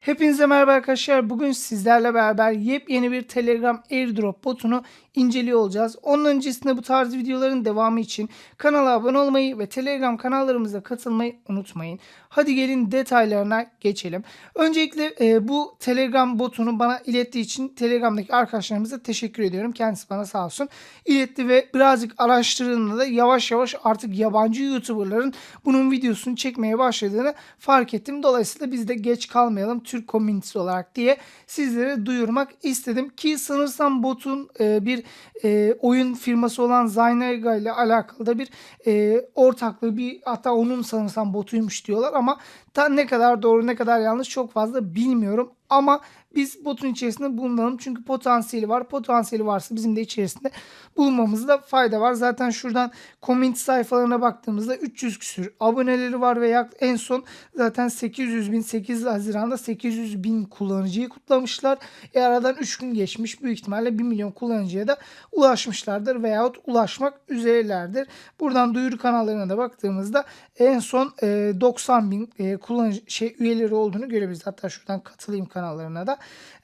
Hepinize merhaba arkadaşlar. Bugün sizlerle beraber yepyeni bir Telegram airdrop botunu inceliyor olacağız. Onun öncesinde bu tarz videoların devamı için kanala abone olmayı ve Telegram kanallarımıza katılmayı unutmayın. Hadi gelin detaylarına geçelim. Öncelikle e, bu Telegram botunu bana ilettiği için Telegram'daki arkadaşlarımıza teşekkür ediyorum. Kendisi bana sağ olsun iletti ve birazcık araştırdığımda da yavaş yavaş artık yabancı YouTuber'ların bunun videosunu çekmeye başladığını fark ettim. Dolayısıyla biz de geç kalmayalım Türk komünitesi olarak diye sizlere duyurmak istedim. Ki sanırsam botun e, bir e, oyun firması olan Zynega ile alakalı da bir e, ortaklığı bir hatta onun sanırsam botuymuş diyorlar ama ta ne kadar doğru ne kadar yanlış çok fazla bilmiyorum. Ama biz botun içerisinde bulunalım. Çünkü potansiyeli var. Potansiyeli varsa bizim de içerisinde bulunmamızda fayda var. Zaten şuradan community sayfalarına baktığımızda 300 küsür aboneleri var ve en son zaten 800 bin 8 Haziran'da 800 bin kullanıcıyı kutlamışlar. E aradan 3 gün geçmiş. Büyük ihtimalle 1 milyon kullanıcıya da ulaşmışlardır veyahut ulaşmak üzerelerdir. Buradan duyuru kanallarına da baktığımızda en son e, 90 bin e, kullanıcı şey üyeleri olduğunu görebiliriz. Hatta şuradan katılayım kanallarına da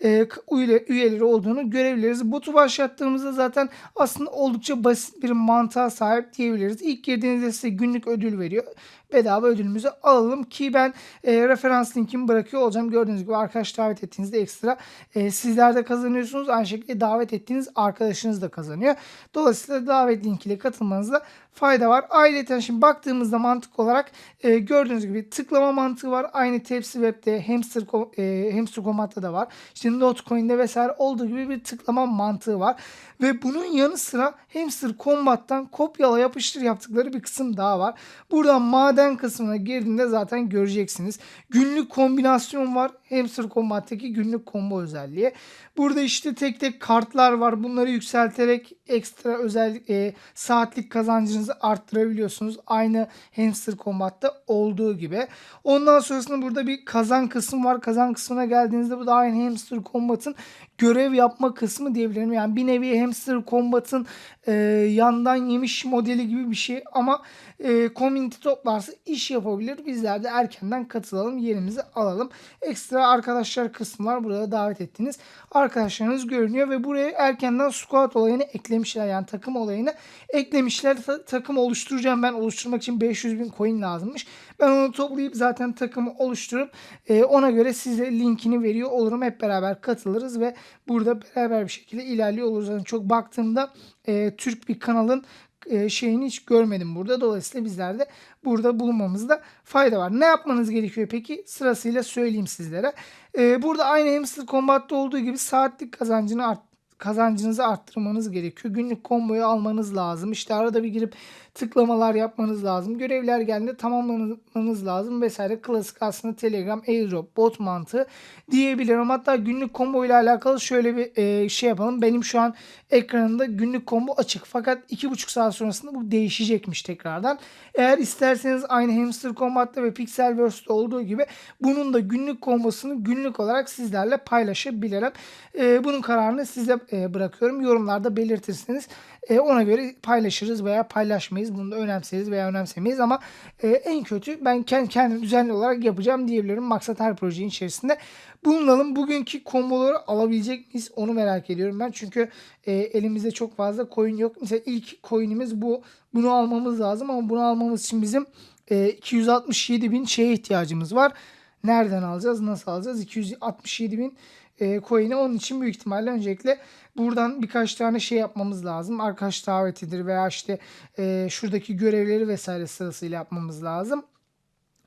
e, üye, üyeleri olduğunu görebiliriz. Botu başlattığımızda zaten aslında oldukça basit bir mantığa sahip diyebiliriz. İlk girdiğinizde size günlük ödül veriyor bedava ödülümüzü alalım ki ben e, referans linkimi bırakıyor olacağım. Gördüğünüz gibi arkadaş davet ettiğinizde ekstra e, sizler de kazanıyorsunuz. Aynı şekilde davet ettiğiniz arkadaşınız da kazanıyor. Dolayısıyla davet linkiyle katılmanızda fayda var. Ayrıca şimdi baktığımızda mantık olarak e, gördüğünüz gibi tıklama mantığı var. Aynı Tepsi Web'de, Hamster, e, Hamster Combat'ta da var. İşte Notcoin'de vesaire olduğu gibi bir tıklama mantığı var. Ve bunun yanı sıra Hamster Combat'tan kopyala yapıştır yaptıkları bir kısım daha var. Buradan maden kısmına girdiğinde zaten göreceksiniz. Günlük kombinasyon var. Hamster Combat'taki günlük combo özelliği. Burada işte tek tek kartlar var. Bunları yükselterek ekstra özel e, saatlik kazancınızı arttırabiliyorsunuz. Aynı Hamster Combat'ta olduğu gibi. Ondan sonrasında burada bir kazan kısmı var. Kazan kısmına geldiğinizde bu da aynı Hamster Combat'ın görev yapma kısmı diyebilirim. Yani bir nevi Hamster Combat'ın e, yandan yemiş modeli gibi bir şey ama e, community toplarsa iş yapabilir. Bizler de erkenden katılalım, yerimizi alalım. Ekstra arkadaşlar kısmı var. Burada davet ettiğiniz arkadaşlarınız görünüyor ve buraya erkenden squad olayını eklemişler. Yani takım olayını eklemişler. Ta- takım oluşturacağım ben. Oluşturmak için 500 bin coin lazımmış. Ben onu toplayıp zaten takımı oluşturup e, ona göre size linkini veriyor olurum. Hep beraber katılırız ve burada beraber bir şekilde ilerliyor oluruz. Yani çok baktığımda e, Türk bir kanalın e, şeyini hiç görmedim burada. Dolayısıyla bizler de burada bulunmamızda fayda var. Ne yapmanız gerekiyor peki? Sırasıyla söyleyeyim sizlere. E, burada aynı Hamster Combat'ta olduğu gibi saatlik kazancını art kazancınızı arttırmanız gerekiyor. Günlük komboyu almanız lazım. İşte arada bir girip tıklamalar yapmanız lazım. Görevler geldiğinde tamamlamanız lazım vesaire. Klasik aslında Telegram, airdrop, bot mantığı diyebilirim. Hatta günlük combo ile alakalı şöyle bir e, şey yapalım. Benim şu an ekranımda günlük combo açık. Fakat 2,5 saat sonrasında bu değişecekmiş tekrardan. Eğer isterseniz aynı Hamster Combat'ta ve Pixelverse'de olduğu gibi bunun da günlük kombosunu günlük olarak sizlerle paylaşabilirim. E, bunun kararını size e, bırakıyorum. Yorumlarda belirtirseniz e, ona göre paylaşırız veya paylaşmayız. Bunu da önemseriz veya önemsemeyiz ama e, en kötü ben kendi kendim düzenli olarak yapacağım diyebilirim. Maksat her projenin içerisinde bulunalım. Bugünkü komboları alabilecek miyiz onu merak ediyorum ben. Çünkü elimizde çok fazla coin yok. Mesela ilk coin'imiz bu. Bunu almamız lazım ama bunu almamız için bizim e, 267 bin şeye ihtiyacımız var. Nereden alacağız? Nasıl alacağız? 267 bin e, coin'i onun için büyük ihtimalle öncelikle buradan birkaç tane şey yapmamız lazım. Arkadaş davetidir veya işte e, şuradaki görevleri vesaire sırasıyla yapmamız lazım.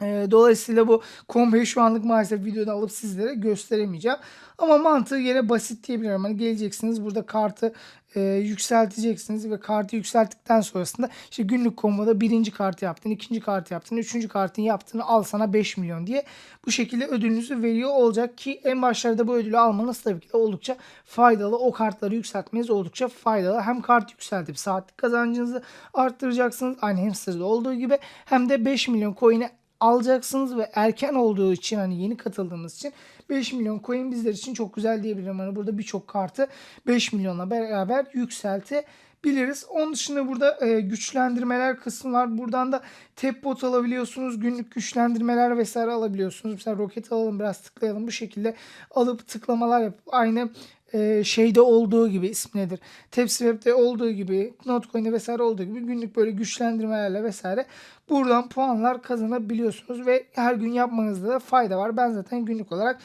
E, dolayısıyla bu komboyu şu anlık maalesef videoda alıp sizlere gösteremeyeceğim. Ama mantığı yine basit diyebilirim. Hani geleceksiniz burada kartı e, yükselteceksiniz ve kartı yükselttikten sonrasında işte günlük komboda birinci kartı yaptın, ikinci kartı yaptın, üçüncü kartın yaptığını al sana 5 milyon diye bu şekilde ödülünüzü veriyor olacak ki en başlarda bu ödülü almanız tabii ki de oldukça faydalı. O kartları yükseltmeniz oldukça faydalı. Hem kart yükseltip saatlik kazancınızı arttıracaksınız. Aynı hamster'da olduğu gibi hem de 5 milyon coin'e alacaksınız ve erken olduğu için hani yeni katıldığımız için 5 milyon coin bizler için çok güzel diyebilirim. Hani burada birçok kartı 5 milyonla beraber yükselti biliriz. Onun dışında burada e, güçlendirmeler kısmı var. Buradan da tap bot alabiliyorsunuz. Günlük güçlendirmeler vesaire alabiliyorsunuz. Mesela roket alalım biraz tıklayalım. Bu şekilde alıp tıklamalar yapıp aynı e, şeyde olduğu gibi ismi nedir? TapSwap'te olduğu gibi Notcoin'de vesaire olduğu gibi günlük böyle güçlendirmelerle vesaire buradan puanlar kazanabiliyorsunuz ve her gün yapmanızda da fayda var. Ben zaten günlük olarak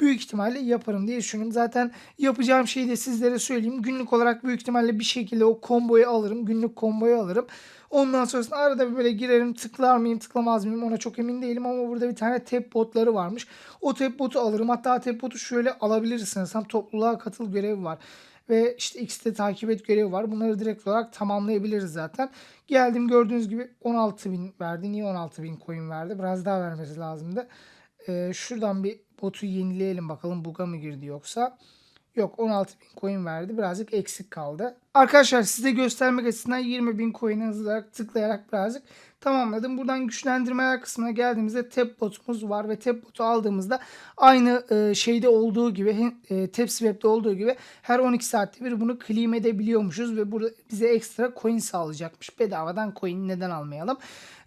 büyük ihtimalle yaparım diye düşünüyorum. Zaten yapacağım şeyi de sizlere söyleyeyim. Günlük olarak büyük ihtimalle bir şekilde o komboyu alırım. Günlük komboyu alırım. Ondan sonrasında arada bir böyle girerim tıklar mıyım tıklamaz mıyım ona çok emin değilim ama burada bir tane tap botları varmış. O tap botu alırım. Hatta tap botu şöyle alabilirsiniz. Tam topluluğa katıl görevi var. Ve işte X'te takip et görevi var. Bunları direkt olarak tamamlayabiliriz zaten. Geldim gördüğünüz gibi 16.000 verdi. Niye 16.000 coin verdi? Biraz daha vermesi lazımdı. Ee, şuradan bir botu yenileyelim bakalım buga mı girdi yoksa. Yok 16.000 coin verdi. Birazcık eksik kaldı. Arkadaşlar size göstermek açısından 20.000 coin'e hızlı tıklayarak birazcık tamamladım. Buradan güçlendirmeler kısmına geldiğimizde tap botumuz var ve tap botu aldığımızda aynı e, şeyde olduğu gibi e, TapSwap'te olduğu gibi her 12 saatte bir bunu claim edebiliyormuşuz ve burada bize ekstra coin sağlayacakmış. Bedavadan coin neden almayalım?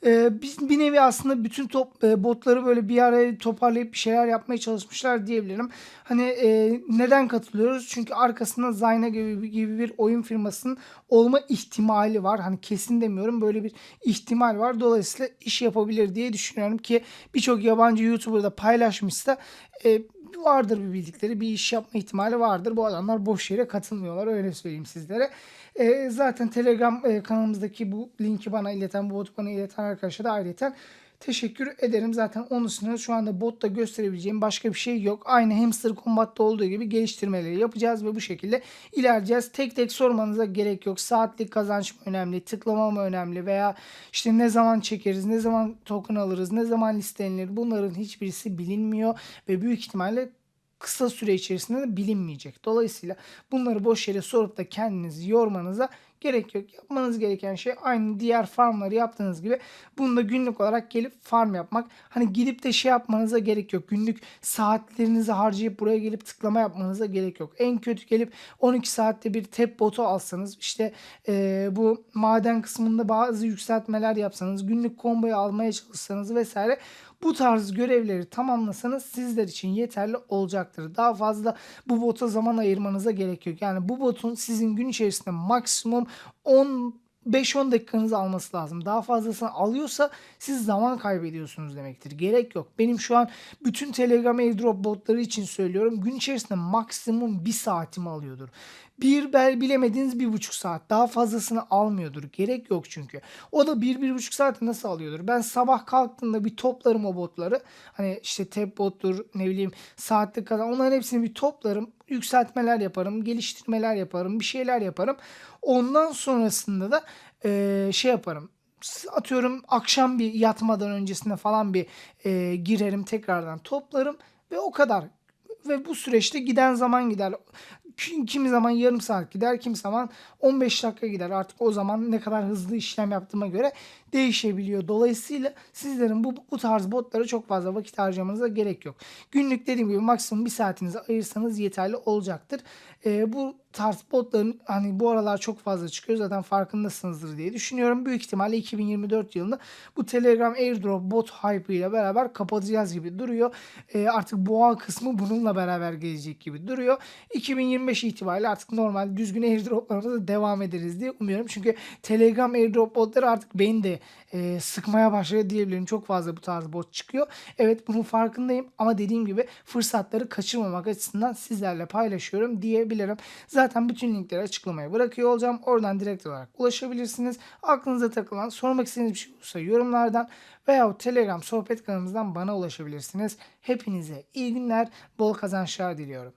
E, biz bir nevi aslında bütün top e, botları böyle bir araya toparlayıp bir şeyler yapmaya çalışmışlar diyebilirim. Hani e, neden katılıyoruz? Çünkü arkasında Zyna gibi, gibi bir oyun firmasının olma ihtimali var. Hani kesin demiyorum böyle bir ihtimal var. Dolayısıyla iş yapabilir diye düşünüyorum ki birçok yabancı YouTuber da paylaşmışsa e, vardır bir bildikleri bir iş yapma ihtimali vardır. Bu adamlar boş yere katılmıyorlar öyle söyleyeyim sizlere. E, zaten Telegram e, kanalımızdaki bu linki bana ileten, bu botu bana ileten arkadaşa da ayrıca teşekkür ederim. Zaten onun üstüne şu anda botta gösterebileceğim başka bir şey yok. Aynı Hamster Combat'ta olduğu gibi geliştirmeleri yapacağız ve bu şekilde ilerleyeceğiz. Tek tek sormanıza gerek yok. Saatlik kazanç mı önemli, tıklama mı önemli veya işte ne zaman çekeriz, ne zaman token alırız, ne zaman listenilir bunların hiçbirisi bilinmiyor ve büyük ihtimalle kısa süre içerisinde de bilinmeyecek. Dolayısıyla bunları boş yere sorup da kendinizi yormanıza gerek yok. Yapmanız gereken şey aynı diğer farmları yaptığınız gibi bunu da günlük olarak gelip farm yapmak. Hani gidip de şey yapmanıza gerek yok. Günlük saatlerinizi harcayıp buraya gelip tıklama yapmanıza gerek yok. En kötü gelip 12 saatte bir tap botu alsanız işte e, bu maden kısmında bazı yükseltmeler yapsanız günlük komboyu almaya çalışsanız vesaire bu tarz görevleri tamamlasanız sizler için yeterli olacaktır. Daha fazla bu bota zaman ayırmanıza gerek yok. Yani bu botun sizin gün içerisinde maksimum 10 5-10 dakikanızı alması lazım. Daha fazlasını alıyorsa siz zaman kaybediyorsunuz demektir. Gerek yok. Benim şu an bütün Telegram airdrop botları için söylüyorum. Gün içerisinde maksimum 1 saatimi alıyordur. Bir bel bilemediğiniz bir buçuk saat. Daha fazlasını almıyordur. Gerek yok çünkü. O da bir, bir buçuk saati nasıl alıyordur? Ben sabah kalktığımda bir toplarım o botları. Hani işte tab bottur ne bileyim saatlik kadar. Onların hepsini bir toplarım. Yükseltmeler yaparım. Geliştirmeler yaparım. Bir şeyler yaparım. Ondan sonrasında da e, şey yaparım atıyorum akşam bir yatmadan öncesinde falan bir e, girerim tekrardan toplarım ve o kadar ve bu süreçte giden zaman gider kimi zaman yarım saat gider, kimi zaman 15 dakika gider. Artık o zaman ne kadar hızlı işlem yaptığıma göre değişebiliyor. Dolayısıyla sizlerin bu, bu tarz botlara çok fazla vakit harcamanıza gerek yok. Günlük dediğim gibi maksimum bir saatinizi ayırsanız yeterli olacaktır. Ee, bu tarz botların hani bu aralar çok fazla çıkıyor. Zaten farkındasınızdır diye düşünüyorum. Büyük ihtimalle 2024 yılında bu Telegram Airdrop bot hype ile beraber kapatacağız gibi duruyor. Ee, artık boğa kısmı bununla beraber gelecek gibi duruyor. 2025 itibariyle artık normal düzgün airdroplarımıza devam ederiz diye umuyorum. Çünkü Telegram Airdrop botları artık beni de e, sıkmaya başladı diyebilirim. Çok fazla bu tarz bot çıkıyor. Evet bunun farkındayım ama dediğim gibi fırsatları kaçırmamak açısından sizlerle paylaşıyorum diyebilirim. Zaten bütün linkleri açıklamaya bırakıyor olacağım. Oradan direkt olarak ulaşabilirsiniz. Aklınıza takılan, sormak istediğiniz bir şey olursa yorumlardan veya Telegram sohbet kanalımızdan bana ulaşabilirsiniz. Hepinize iyi günler, bol kazançlar diliyorum.